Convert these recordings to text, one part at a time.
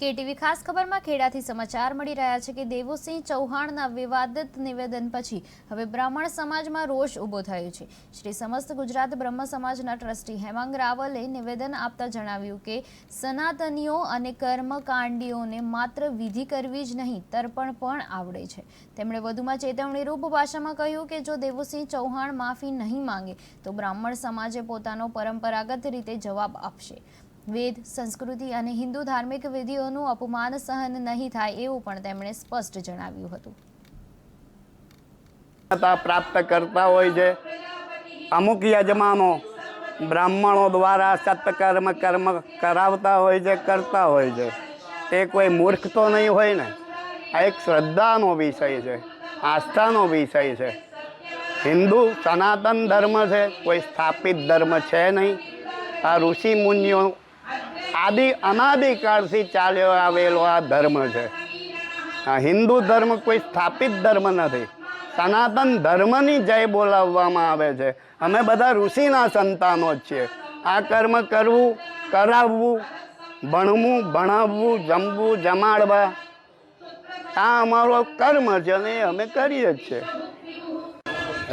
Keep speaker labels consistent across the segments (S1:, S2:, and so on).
S1: KTV ખાસ ખબરમાં ખેડાથી સમાચાર મળી રહ્યા છે કે દેવુસિંહ ચૌહાણના વિવાદિત નિવેદન પછી હવે બ્રાહ્મણ સમાજમાં રોષ ઊભો થયો છે. શ્રી સમસ્ત ગુજરાત બ્રહ્મ સમાજના ટ્રસ્ટી હેમાંગ રાવલે નિવેદન આપતા જણાવ્યું કે, સનાતનીઓ અને કર્મકાંડીઓને માત્ર વિધિ કરવી જ નહીં, તર્પણ પણ આવડે છે. તેમણે વધુમાં ચેતવણીરૂપ ભાષામાં કહ્યું કે, જો દેવુસિંહ ચૌહાણ માફી નહીં માંગે, તો બ્રાહ્મણ સમાજે પોતાનો પરંપરાગત રીતે જવાબ આપશે. વેદ, સંસ્કૃતિ અને હિન્દુ ધાર્મિક વિધિઓનું અપમાન સહન નહીં થાય એવું પણ તેમણે સ્પષ્ટ જણાવ્યું હતું.
S2: પ્રાપ્ત કરતા હોય છે. અમુક યજમાનો બ્રાહ્મણો દ્વારા સત્કર્મ કર્મ કરાવતા હોય છે, કરતા હોય છે. એ કોઈ મૂર્ખ તો નહીં હોય ને? આ એક શ્રદ્ધાનો વિષય છે, આસ્થાનો વિષય છે. હિન્દુ સનાતન ધર્મ છે, કોઈ સ્થાપિત ધર્મ છે નહીં. આ ઋષિ મુનિઓ આદિ અનાદિકાળથી ચાલ્યો આવેલો આ ધર્મ છે. આ હિન્દુ ધર્મ કોઈ સ્થાપિત ધર્મ નથી. સનાતન ધર્મની જય બોલાવવામાં આવે છે. અમે બધા ઋષિના સંતાનો જ છીએ. આ કર્મ કરવું, કરાવવું, ભણવું, ભણાવવું, જમવું, જમાડવા, આ અમારો કર્મ છે અને અમે કરીએ જ છીએ.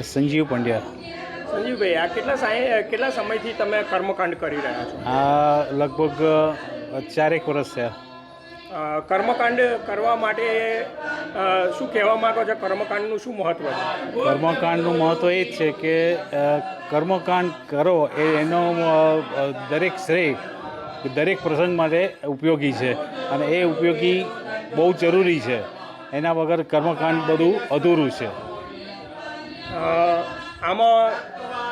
S3: સંજીવ પંડ્યા.
S4: સંજીવભાઈ આ કેટલા સાય કેટલા સમયથી તમે કર્મકાંડ કરી રહ્યા છો?
S3: આ લગભગ ચારેક વર્ષ
S4: છે કર્મકાંડ કરવા માટે શું કહેવા માંગો છો? કર્મકાંડનું શું મહત્વ છે?
S3: કર્મકાંડનું મહત્ત્વ એ જ છે કે કર્મકાંડ કરો એ એનો દરેક શ્રેય દરેક પ્રસંગ માટે ઉપયોગી છે. અને એ ઉપયોગી બહુ જરૂરી છે. એના વગર કર્મકાંડ બધું અધૂરું છે.
S4: આમાં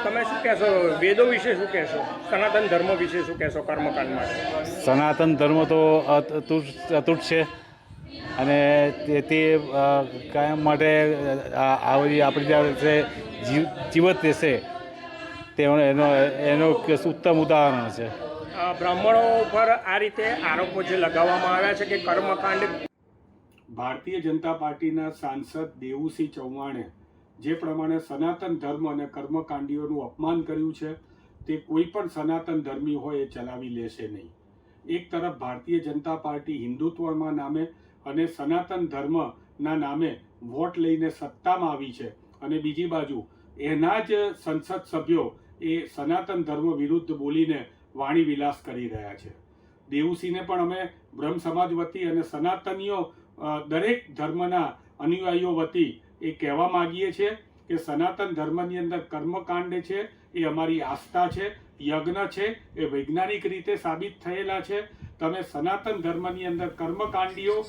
S4: તમે શું કહેશો? વેદો વિશે શું કહેશો? સનાતન ધર્મ વિશે શું કહેશો કર્મકાંડ માટે?
S3: સનાતન ધર્મ તો અત- અતૂટ અતૂટ છે. અને તે કાયમ માટે આ બધી આપણી જે જીવ જીવત રહેશે તે એનો એનો ઉત્તમ ઉદાહરણ છે.
S4: બ્રાહ્મણો ઉપર આ રીતે આરોપો જે લગાવવામાં આવ્યા છે કે કર્મકાંડ
S5: ભારતીય જનતા પાર્ટીના સાંસદ દેવુસિંહ ચૌહાણે જે પ્રમાણે સનાતન ધર્મ અને કર્મકાંડીઓનું અપમાન કર્યું છે, તે કોઈ પણ સનાતન ધર્મી હોય એ ચલાવી લેશે નહીં. એક તરફ ભારતીય જનતા પાર્ટી હિન્દુત્વમાં નામે અને સનાતન ધર્મના નામે વોટ લઈને સત્તામાં આવી છે અને બીજી બાજુ એના જ સંસદ સભ્યો એ સનાતન ધર્મ વિરુદ્ધ બોલીને વાણી વિલાસ કરી રહ્યા છે. દેવુસિંહને પણ અમે બ્રહ્મ સમાજ વતી અને સનાતનીઓ દરેક ધર્મના અનુયાયીઓ વતી એ કહેવા માંગીએ છીએ કે સનાતન ધર્મની અંદર કર્મકાંડ છે, એ અમારી આસ્થા છે, યજ્ઞ છે, એ વૈજ્ઞાનિક રીતે સાબિત થયેલા છે. તમે સનાતન ધર્મની અંદર કર્મકાંડીઓ